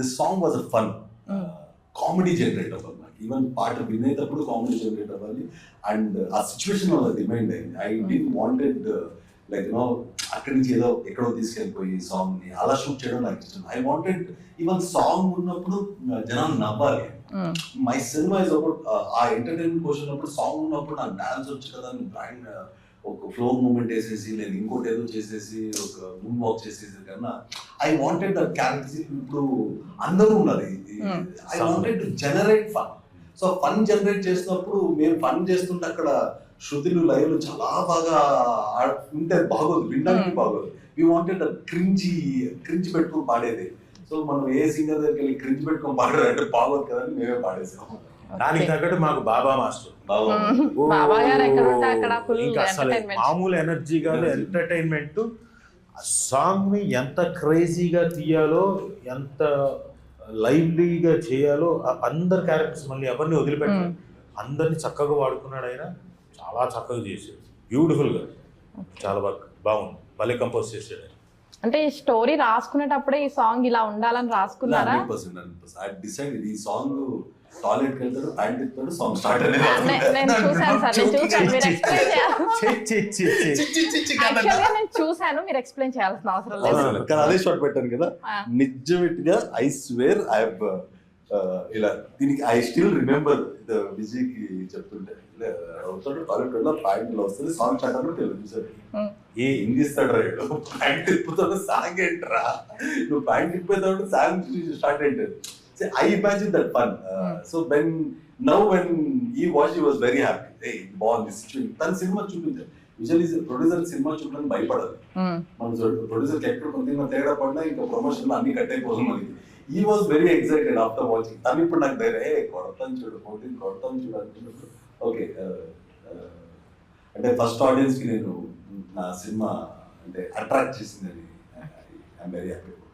This song was a fun. Comedy generate అవ్వాలి నాకు even పాట వినేటప్పుడు కామెడీ జనరేట్ అవ్వాలి అండ్ ఆ సిచ్యువేషన్ వల్ల డిమైండ్ అయింది I'd wanted like no అక్కడి నుంచి ఏదో ఎక్కడో తీసుకెళ్ళిపోయి సాంగ్ని అలా షూట్ చేయడం నాకు ఇష్టం. ఐ వాంటెడ్ ఈవెన్ సాంగ్ ఉన్నప్పుడు జనాలు నవ్వాలి. My cinema is about a entertainment కోసం ఉన్నప్పుడు సాంగ్ ఉన్నప్పుడు నాకు డాన్స్ వచ్చు కదా అని బ్రాండ్ ఒక ఫ్లో మూమెంట్ వేసేసి లేదు ఇంకోటి ఏదో చేసేసి ఒక మూన్ వాక్ చేసేసి కన్నా ఐ వాంటెడ్ దట్ క్యారెక్టర్ ఇప్పుడు అందరూ ఉన్నారు. I wanted to generate fun so fun generate చేసినప్పుడు మేము ఫన్ చేస్తుంటే అక్కడ శృతులు లయలు చాలా బాగా ఉంటే బాగోదు వినడానికి Hmm. బాగోదు. వి వాంటెడ్ క్రించి క్రించి పెట్టుకుని పాడేది. సో మనం ఏ సింగర్ దగ్గరికి వెళ్ళి క్రించి పెట్టుకొని పాడారు అంటే బాగోదు కదా మేమే పాడేసాం. దానికి. తగ్గట్టు మాకు బాబా మాస్టర్. బాగా మ్మ్. బాబా గారు ఎక్కడ ఉంటే అక్కడ ఫుల్ ఇంకా అసలు ఎంటర్టైన్మెంట్ మామూలు ఎనర్జీ కాదు. ఎంటర్టైన్మెంట్ సాంగ్ని ఎంత క్రేజీగా తీయాలో ఎంత లైవ్లీగా చేయాలో ఆ అందరి క్యారెక్టర్స్ మళ్ళీ ఎవరిని వదిలిపెట్టారు. అందరిని చక్కగా వాడుకున్నాడు ఆయన. చాలా చక్కగా చేశాడు. బ్యూటిఫుల్గా. చాలా బాగా బాగుంది. భలే కంపోజ్ చేశాడు ఆయన. అంటే ఈ స్టోరీ రాసుకునేటప్పుడే ఈ సాంగ్ ఇలా ఉండాలని రాసుకున్నారా? ఈ సాంగ్ టాయిలెట్ వెళ్తాడు ప్యాంట్ ఇస్తాడు సాంగ్ స్టార్ట్ నేను చూసాను సార్ నేను చూసాను మీరు ఎక్స్ప్లెయిన్ నేను చూసాను మీరు చేయాల్సిన అవసరం లేదు. కానీ అదే పెట్టాను కదా. నిజమిట్గా ఐ స్వేర్ ఐ ఇలా దీనికి ఐ స్టిల్ రిమెంబర్ విజయ్కి చెప్తుంటే అవుతాడు టాయిలెట్ వెళ్ళా ప్యాంట్లో వస్తుంది. సాంగ్ తెలుసు Hmm. ఏ ఇంగిస్తాడు రైడు ప్యాంట్ తిప్పుతాడు సాంగ్ ఏంట్రా? నువ్వు ప్యాంట్ తిప్పేతాడు సాంగ్ స్టార్ట్ ఏంటది? I imagine that fun Hmm. So when now when he watch he was very happy బాగుంది సిచ్యువేషన్ తన సినిమా చూపించారు యూజువల్లీ ప్రొడ్యూసర్ సినిమా చూడడానికి భయపడదు. మన ప్రొడ్యూసర్ ఎక్కడ కొద్దిగా తేడా పడినా ఇంకా ప్రమోషన్ అన్ని కట్ అయిపోతుంది మనకి. He was very excited after watching తను ఇప్పుడు నాకు ధైర్యం. ఏ కొడతాను చూడు ఫోర్టీన్ కొడతాను చూడు అనుకున్నప్పుడు ఓకే uh, uh, అంటే ఫస్ట్ ఆడియన్స్కి నేను నా సినిమా అంటే అట్రాక్ట్ చేసిందని ఐఎమ్ వెరీ హ్యాపీ